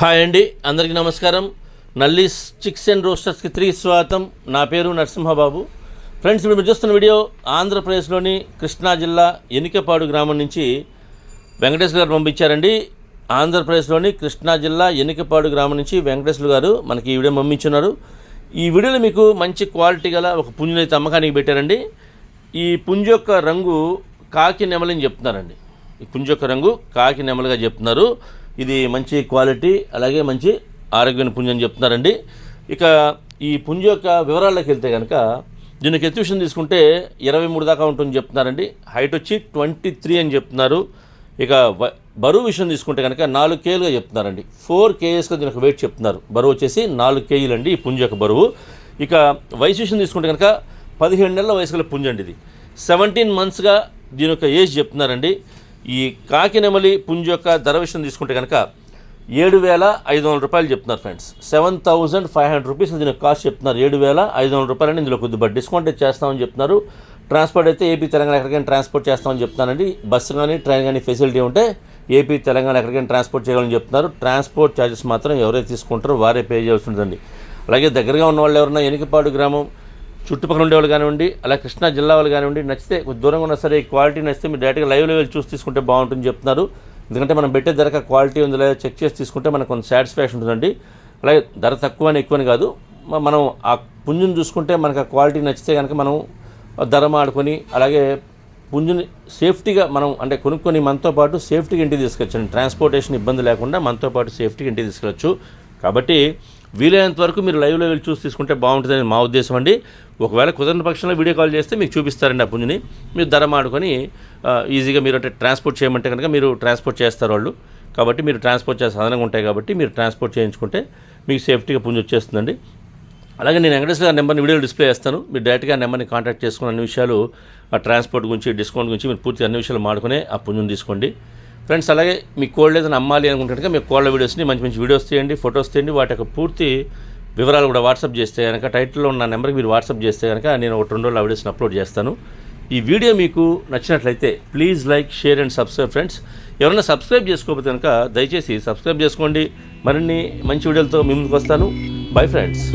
Hi అండి అందరికీ నమస్కారం. నల్లి చిక్స్ అండ్ రోస్టర్స్కి త్రీ స్వాగతం. నా పేరు నరసింహబాబు. ఫ్రెండ్స్ ఇప్పుడు మీరు చూస్తున్న వీడియో ఆంధ్రప్రదేశ్లోని కృష్ణా జిల్లా ఎనికపాడు గ్రామం నుంచి వెంకటేశ్వర గారు పంపించారండి. ఆంధ్రప్రదేశ్లోని కృష్ణా జిల్లా ఎనికపాడు గ్రామం నుంచి వెంకటేశ్వర గారు మనకి ఈ వీడియో పంపించున్నారు. ఈ వీడియోలో మీకు మంచి క్వాలిటీ గల ఒక పుంజుని అయితే అమ్మకానికి పెట్టారండి. ఈ పుంజు యొక్క రంగు కాకి నెమలని చెప్తున్నారండి. ఈ పుంజు యొక్క రంగు కాకి నెమలుగా చెప్తున్నారు. ఇది మంచి క్వాలిటీ అలాగే మంచి ఆరోగ్యమైన పుంజు అని చెప్తున్నారండి. ఇక ఈ పుంజ యొక్క వివరాల్లోకి వెళ్తే కనుక దీనికి ఎత్తు విషయం తీసుకుంటే ఇరవై మూడు దాకా ఉంటుందని చెప్తున్నారండి. హైట్ వచ్చి ట్వంటీ త్రీ అని చెప్తున్నారు. ఇక బరువు విషయం తీసుకుంటే కనుక నాలుగు కేలుగా చెప్తున్నారండి. ఫోర్ కేఎస్గా దీనికి వెయిట్ చెప్తున్నారు. బరువు వచ్చేసి నాలుగు కేజీలు అండి ఈ పుంజు యొక్క బరువు. ఇక వయసు విషయం తీసుకుంటే కనుక పదిహేడు నెలల వయసు గల పుంజ అండి ఇది. సెవెంటీన్ మంత్స్గా దీని యొక్క ఏజ్ చెప్తున్నారండి. ఈ కాకినెమలి పుంజు యొక్క ధర విషయం తీసుకుంటే కనుక ఏడు వేల ఐదు వందల రూపాయలు చెప్తున్నారు friends. Seven thousand five hundred rupees దీని కాస్ట్ చెప్తున్నారు. ఏడు వేల ఐదు వందల రూపాయలని ఇందులో కొద్దిగా డిస్కౌంట్ చేస్తామని చెప్తున్నారు. ట్రాన్స్పోర్ట్ అయితే ఏపీ తెలంగాణ ఎక్కడికైనా ట్రాన్స్పోర్ట్ చేస్తామని చెప్తున్నానండి. బస్సు కానీ ట్రైన్ కానీ ఫెసిలిటీ ఉంటే ఏపీ తెలంగాణ ఎక్కడికైనా ట్రాన్స్పోర్ట్ చేయాలని చెప్తున్నారు. ట్రాన్స్పోర్ట్ ఛార్జెస్ మాత్రం ఎవరైతే తీసుకుంటారో వారే పే చేయాల్సి ఉంటుందండి. అలాగే దగ్గరగా ఉన్న వాళ్ళు ఎవరైనా ఎనికపాడు గ్రామం చుట్టుపక్కల ఉండేవాళ్ళు కానివ్వండి అలా కృష్ణా జిల్లా వాళ్ళు కానివ్వండి నచ్చితే కొద్ది దూరంగా ఉన్నా సరే ఈ క్వాలిటీ నచ్చితే మీరు డైరెక్ట్గా లైవ్ లెవెల్ చూసి తీసుకుంటే బాగుంటుంది చెప్తున్నారు. ఎందుకంటే మనం పెట్టే ధరక క్వాలిటీ ఉంది లేదా చెక్ చేసి తీసుకుంటే మనకు కొంత సాటిస్ఫాక్షన్ ఉంటుందండి. అలాగే ధర తక్కువ అని ఎక్కువ అని కాదు మనం ఆ పుంజుని చూసుకుంటే మనకు ఆ క్వాలిటీ నచ్చితే కనుక మనం ధర మాడుకొని అలాగే పుంజుని సేఫ్టీగా మనం అంటే కొనుక్కొని మనతో పాటు సేఫ్టీగా ఇంటికి తీసుకొచ్చండి. ట్రాన్స్పోర్టేషన్ ఇబ్బంది లేకుండా మనతో పాటు సేఫ్టీగా ఇంటికి తీసుకెళ్ళచ్చు. కాబట్టి వీలైనంత వరకు మీరు లైవ్లో వెళ్ళి చూసి తీసుకుంటే బాగుంటుందని మా ఉద్దేశం అండి. ఒకవేళ కుదరని పక్షంలో వీడియో కాల్ చేస్తే మీకు చూపిస్తారండి ఆ పుంజుని. మీరు ధర మాడుకొని ఈజీగా మీరు అంటే ట్రాన్స్పోర్ట్ చేయమంటే కనుక మీరు ట్రాన్స్పోర్ట్ చేస్తారు వాళ్ళు. కాబట్టి మీరు ట్రాన్స్పోర్ట్ చేసే సాధనంగా ఉంటాయి కాబట్టి మీరు ట్రాన్స్పోర్ట్ చేయించుకుంటే మీకు సేఫ్టీగా పుంజు వచ్చేస్తుందండి. అలాగే నేను వెంకటేశ్వర గారి నెంబర్ని వీడియో డిస్ప్లే చేస్తాను. మీరు డైరెక్ట్గా ఆ నెంబర్ని కాంటాక్ట్ చేసుకుని అన్ని విషయాలు ఆ ట్రాన్స్పోర్ట్ గురించి డిస్కౌంట్ గురించి మీరు పూర్తి అన్ని విషయాలు మాడుకునే ఆ పుంజుని తీసుకోండి. ఫ్రెండ్స్ అలాగే మీ కోల్డ్ ఏదైనా అమ్మాలి అనుకుంటే కనుక మీ కోళ్ళ వీడియోస్ని మంచి మంచి వీడియోస్ తీయండి ఫొటోస్ తీయండి. వాటి యొక్క పూర్తి వివరాలు కూడా వాట్సాప్ చేస్తే కనుక టైటిల్లో ఉన్న నెంబర్కి మీరు వాట్సాప్ చేస్తే కనుక నేను ఒక రెండు రోజులు ఆ వీడియోస్ని అప్లోడ్ చేస్తాను. ఈ వీడియో మీకు నచ్చినట్లయితే please like share and subscribe friends. ఎవరైనా సబ్స్క్రైబ్ చేసుకోకపోతే కనుక దయచేసి సబ్స్క్రైబ్ చేసుకోండి. మరిన్ని మంచి వీడియోలతో మీ ముందుకు వస్తాను. Bye friends.